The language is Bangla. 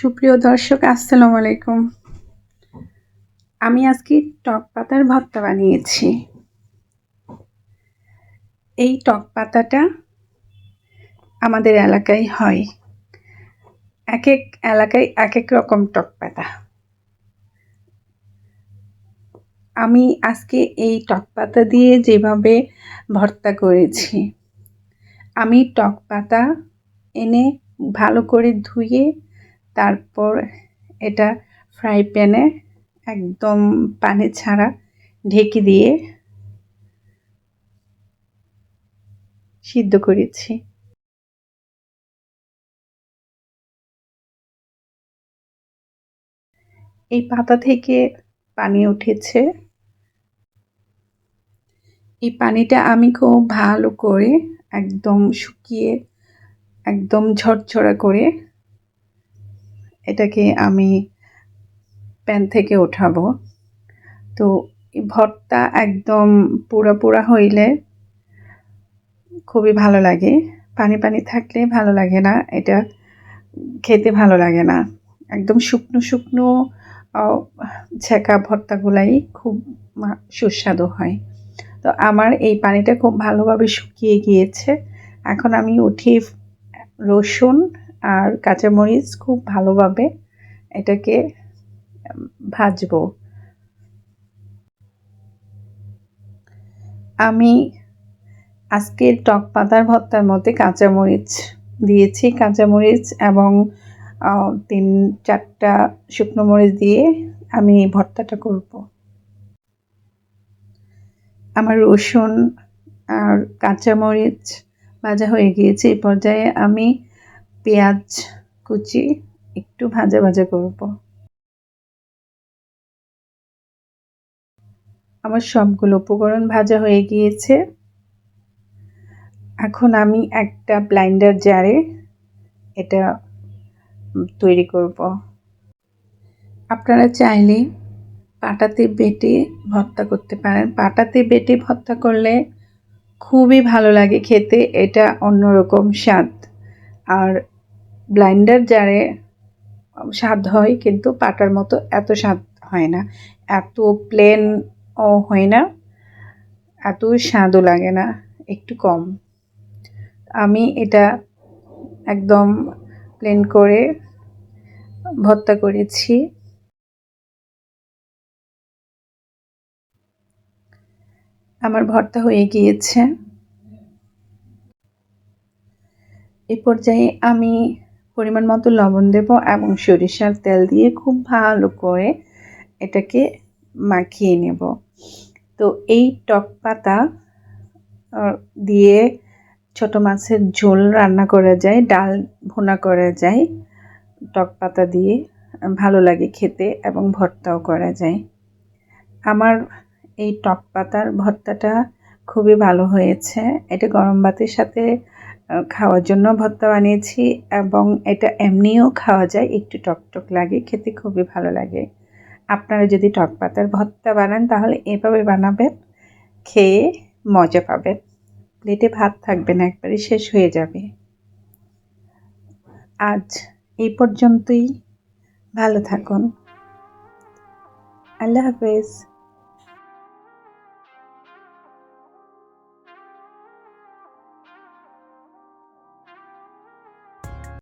সুপ্রিয় দর্শক, আসসালামু আলাইকুম। আমি আজকে টক পাতার ভর্তা বানিয়েছি। এই টক পাতাটা আমাদের এলাকায় হয়। এক এক এলাকায় এক এক রকম টক পাতা। আমি আজকে এই টক পাতা দিয়ে যেভাবে ভর্তা করেছি, আমি টক পাতা এনে ভালো করে ধুয়ে তারপর এটা ফ্রাই প্যানে একদম পানি ছাড়া ঢেকে দিয়ে সিদ্ধ করেছি। এই পাতা থেকে পানি উঠেছে। এই পানিটা আমি খুব ভালো করে একদম শুকিয়ে একদম ঝরঝরা করে এটাকে আমি প্যান থেকে ওঠাবো। তো ভর্তা একদম পুরা পুরা হইলে খুবই ভালো লাগে। পানি পানি থাকলে ভালো লাগে না, এটা খেতে ভালো লাগে না। একদম শুকনো শুকনো ছেঁকা ভর্তাগুলাই খুব সুস্বাদু হয়। তো আমার এই পানিটা খুব ভালোভাবে শুকিয়ে গিয়েছে। এখন আমি উঠিয়ে রসুন আর কাঁচামরিচ খুব ভালোভাবে এটাকে ভাজবো। আমি আজকের টক পাতার ভর্তার মধ্যে কাঁচামরিচ দিয়েছি। কাঁচামরিচ এবং তিন, চারটা শুকনো মরিচ দিয়ে আমি ভর্তাটা করব। আমার রসুন আর কাঁচামরিচ ভাজা হয়ে গিয়েছে। এই পর্যায়ে আমি পেঁয়াজ কুচি একটু ভাজা ভাজা করব। আমার সবগুলো উপকরণ ভাজা হয়ে গিয়েছে। এখন আমি একটা ব্লাইন্ডার জারে এটা তৈরি করব। আপনারা চাইলে পাটাতে বেটে ভর্তা করতে পারেন। পাটাতে বেটে ভর্তা করলে খুবই ভালো লাগে খেতে। এটা অন্যরকম স্বাদ। আর ব্লাইন্ডার জারে স্বাদ হয় কিন্তু পাটার মতো এত স্বাদ হয় না। এত প্লেন ও হয় না। এত স্বাদও লাগে না, একটু কম। আমি এটা একদম প্লেন করে ভর্তা করেছি। আমার ভর্তা হয়ে গিয়েছে। এ পর্যায়ে আমি পরিমাণ মতো লবণ দেব এবং সরিষার তেল দিয়ে খুব ভালো করে এটাকে মাখিয়ে নেব। তো এই টক পাতা দিয়ে ছোট মাছের ঝোল রান্না করা যায়, ডাল ভুনা করা যায়, টক পাতা দিয়ে ভালো লাগে খেতে এবং ভর্তাও করা যায়। আমার এই টক পাতার ভর্তাটা খুবই ভালো হয়েছে। এটা গরম ভাতের সাথে খাওয়ার জন্য ভর্তা বানিয়েছি এবং এটা এমনিও খাওয়া যায়, একটু টকটক লাগে, খেতে খুবই ভালো লাগে। আপনারা যদি টক পাতার ভর্তা বানান, তাহলে এভাবে বানাবেন, খেয়ে মজা পাবেন। প্লেটে ভাত থাকবে না, একবারে শেষ হয়ে যাবে। আজ এই পর্যন্তই। ভালো থাকুন। আল্লাহ হাফেজ।